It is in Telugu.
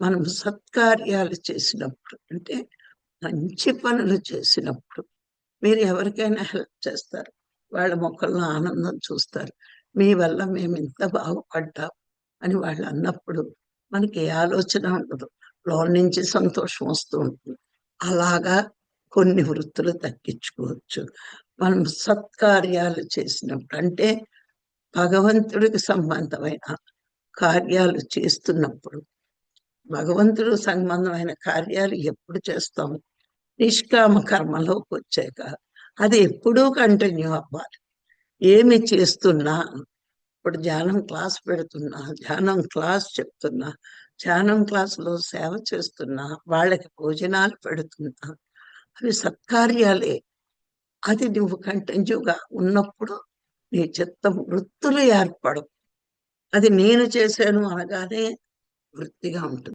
మనం సత్కార్యాలు చేసినప్పుడు అంటే మంచి పనులు చేసినప్పుడు మీరు ఎవరికైనా హెల్ప్ చేస్తారు. వాళ్ళ మొక్కల్లో ఆనందం చూస్తారు. మీ వల్ల మేము ఇంత బాగుపడ్డాం అని వాళ్ళు అన్నప్పుడు మనకి ఏ ఆలోచన ఉండదు. లోన్ నుంచి సంతోషం వస్తూ ఉంటుంది. అలాగా కొన్ని వృత్తులు తగ్గించుకోవచ్చు. మనం సత్కార్యాలు చేసినప్పుడు అంటే భగవంతుడికి సంబంధమైన కార్యాలు చేస్తున్నప్పుడు భగవంతుడు సంబంధమైన కార్యాలు ఎప్పుడు చేస్తాం నిష్కామ కర్మలోకి వచ్చాక. అది ఎప్పుడూ కంటిన్యూ అవ్వాలి. ఏమి చేస్తున్నా ఇప్పుడు ధ్యానం క్లాస్ పెడుతున్నా ధ్యానం క్లాస్ చెప్తున్నా ధ్యానం క్లాసులో సేవ చేస్తున్నా వాళ్ళకి భోజనాలు పెడుతున్నా అవి సత్కార్యాలే. అది నువ్వు కంటిన్యూగా ఉన్నప్పుడు నీ చిత్తం వృత్తులు ఏర్పడవు. అది నేను చేశాను అనగానే వృత్తిగా ఉంటుంది.